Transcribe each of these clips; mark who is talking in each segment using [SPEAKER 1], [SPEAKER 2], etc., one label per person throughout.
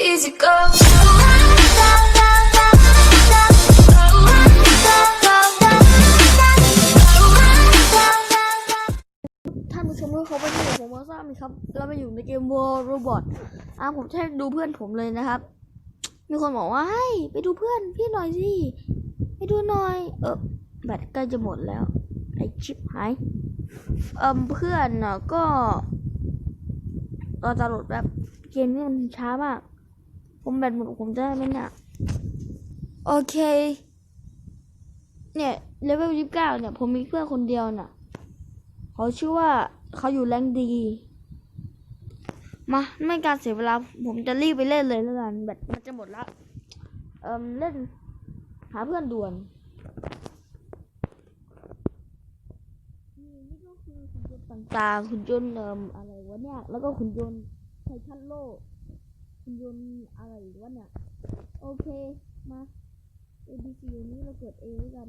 [SPEAKER 1] easy go.
[SPEAKER 2] ท่านผู้ชมทุกคนวันนี้ผมมาซ่ามีครับเราไปอยู่ในเกม World Robot อะผมแค่ดูเพื่อนผมเลยนะครับ มีคนบอกว่าให้ไปดูเพื่อนพี่หน่อยสิ ไปดูหน่อย เออแบตใกล้จะหมดแล้ว ไอชิปหาย เอิมเพื่อนน่ะก็เราจะโหลดแบบเกมนี้มันช้ามาก ผมแบตหมดผมจะได้ไหมเนี่ยโอเค เนี่ยเลเวลยี่สิบเก้าเนี่ย ผมมีเพื่อนคนเดียวน่ะเขาชื่อว่าเขาอยู่แรงดี มาไม่การเสียเวลา ผมจะรีบไปเล่นเลยแล้วกันแบตมันจะหมดละเอ่มเล่น หาเพื่อนด่วนนี่นี่ก็คือขุนยนต์ต่างๆขุนยนต์เอ่มอะไรวะเนี่ย แล้วก็ขุนยนต์ไททันโลก ยนต์อะไรวะเนี่ย โอเค มา A B C นี้เราเกิด A ด้วยกัน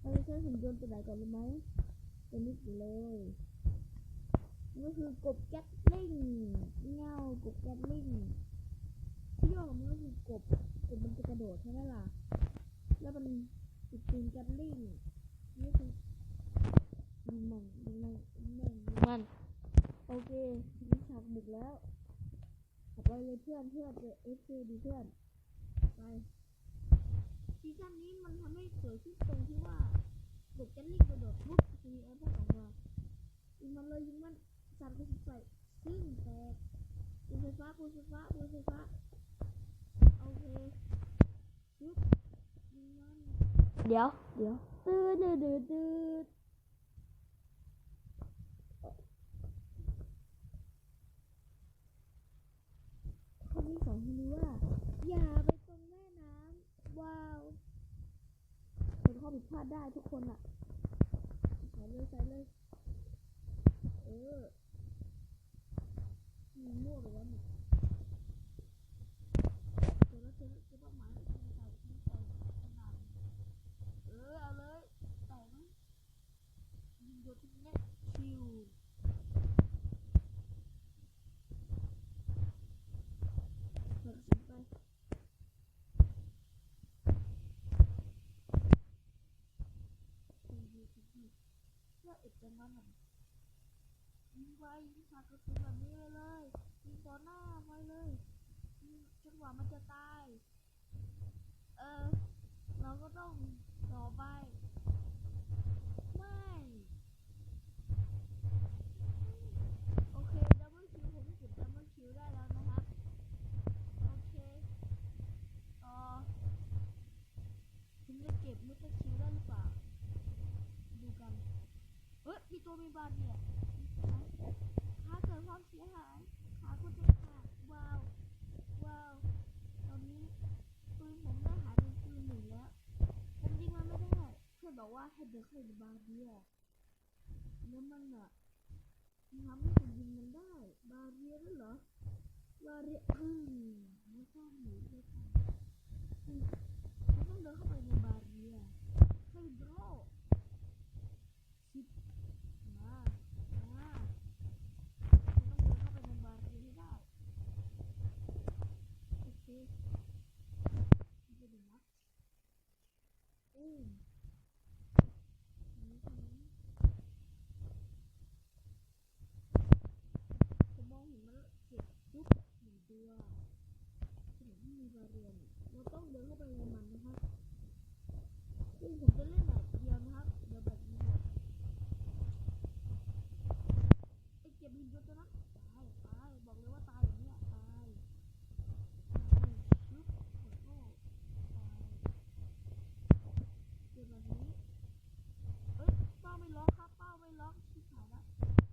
[SPEAKER 2] เราจะใช้ขุนยนต์ตัวไหนก่อนรู้ไหมตัวนี้เลยนี่ก็คือกบแก๊สลิงเงากบแก๊สลิงที่ย่อของมันก็คือกบกบมันจะกระโดดใช่ไหมล่ะ แล้วมันติดปืนแก๊สลิงนี่คือมันมันมันมันโอเคมีฉากบุกแล้ว ไปเลยเพื่อนเพื่อนเอเอฟซีดีเพื่อน ไปซีซั่นนี้มันทำให้สวยขึ้นตรงที่ว่าเด็กจะรีบกระโดดปุ๊บจะมีแอปเปิลออกมายิงมันเลยยิงมันสั่นไปใส่ซึ่งแตกปืนไฟฟ้าปืนไฟฟ้าปืนไฟฟ้าโอเคปุ๊บยิงมันเดี๋ยวเดี๋ยวตืดตืดตืดตืดคน ที่สองที่รู้ว่า อย่าไปตรงแม่น้ำว้าวเป็นข้อผิดพลาดได้ทุกคนอะใส่เลยใส่เลย เออมีมั่วไปแล้วเนี่ยเจอแล้วเจอแล้วเจอเป้าหมายแล้วใส่ใส่ใส่ขนาดเออเอาเลยใส่ไหมยิงโดนทุกเม็ดชิวเปิดสิไป เพื่อเอกเป็นวันหนึ่งยิงไปยิงสากระสุนแบบนี้เลยเลยยิงต่อหน้าไปเลยยิงจนกว่ามันจะตาย เออ เราก็ต้องต่อไป ไม่ โอเคดับเบิลคิวผมเก็บดับเบิลคิวได้แล้วนะครับ โอเคต่อผมจะเก็บมิสเตอร์คิวได้หรือเปล่า ดูกัน เฮ้ยมีตัวมีบานเนี่ยถ้าเกิดความเสียหายขาคุณจะขาดว้าว ว้าวตอนนี้ปืนผมได้หายเป็นปืนหนึ่งแล้ว ผมยิงมันไม่ได้ เพื่อนบอกว่าให้เดินเข้าในบาเรียแล้วมันอะทำให้ผมยิงมันได้ บาเรียนั่นเหรอ บาเรียอืมไม่ใช่หนูไม่ใช่อืมต้องเดินเข้าไปในบาเรียให้โบร ชิปมามาต้องเดินเข้าไปในบาร์ให้ได้ โอเคมันจะดูนะอืมนี่ตรงนี้ผมมองเห็นมันเก็บปุ๊บหนึ่งตัวข นมที่มีบาเรียนเราต้องเดินเข้าไปในมันนะครับซึ่งผมจะเล่นแบบเดียวนะครับ เดี๋ยวแบบนี้หมด ไอ้เก็บหินตัวนั้นตายตายบอกเลยว่าตายอย่างเนี้ยตายตายปึ๊บขอโทษตายเก็บแบบนี้เอ้ยเป้าไม่ล็อกครับเป้าไม่ล็อกชิบหายละ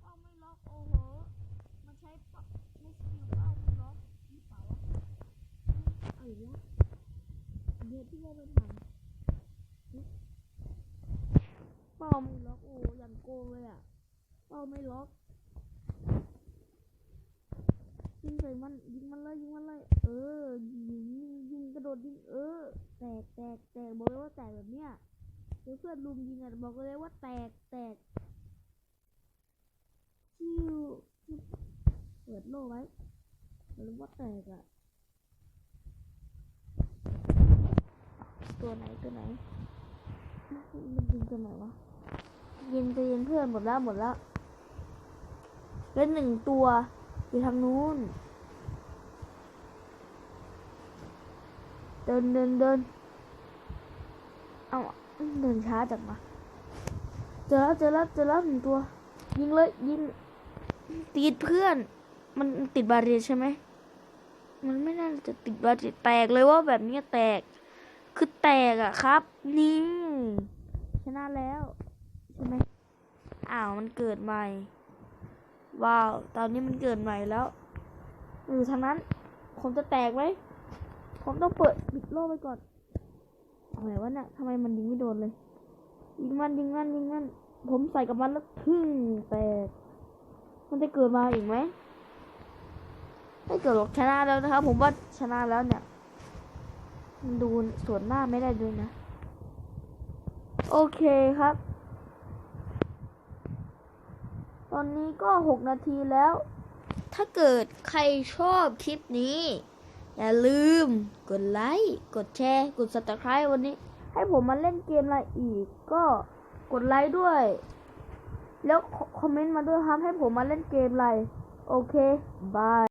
[SPEAKER 2] เป้าไม่ล็อกโอ้โหมันใช้เป้าใช้สกิลเป้าไม่ล็อกหรือเปล่าวะเอาอีกแล้ว เดี๋ยที่ว่าไปใหม่ปึ๊บเป้าไม่ล็อกโอ้ยันโกงเลยอะ เป้าไม่ล็อกยิงใส่มันยิงมันเลยยิงมันเลย เออยิงยิงยิงกระโดดยิงเออ แตกแตกแตกบอกเลยว่าแตกแบบเนี้ยเดี๋ยวเพื่อนลุมยิงอะบอกเลยว่าแตกแตกชิวเปิดโล่ไว้บอกเลยว่าแตกอะ ตัวไหนตัวไหน มันยิงตัวไหนวะยิงจะยิงเพื่อนหมดแล้วหมดแล้วเหลือหนึ่งตัวอยู่ทางนู้น เดินเดินเดินเอาเดินช้าจังมาเจอแล้วเจอแล้วเจอแล้วหนึ่งตัว ยิงเลยยิงติดเพื่อน มันติดบาเรียใช่ไหมมันไม่น่าจะติดบาเรียแตกเลยว่าแบบนี้แตก คือแตกอะครับ นี่ ชนะแล้วใช่ไหมอ้าวมันเกิดใหม่ ว้าว ตอนนี้มันเกิดใหม่แล้วอยู่ทางนั้น ผมจะแตกไหมผมต้องเปิดปิดโล่ไปก่อนอะไรวะเนี่ยทำไมมันยิงไม่โดนเลย ยิงมันยิงมันยิงมัน ผมใส่กับมันแล้วทึ่งแตก มันจะเกิดมาอีกไหมไม่เกิดหรอกชนะแล้วนะครับ ผมว่าชนะแล้วเนี่ย ดูส่วนหน้าไม่ได้ด้วยนะ โอเคครับ ตอนนี้ก็หกนาทีแล้ว ถ้าเกิดใครชอบคลิปนี้ อย่าลืมกดไลค์ กดแชร์ กด subscribe วันนี้ ให้ผมมาเล่นเกมอะไรอีก ก็กดไลค์ด้วย แล้วคอมเมนต์มาด้วยครับ ให้ผมมาเล่นเกมอะไร โอเค บาย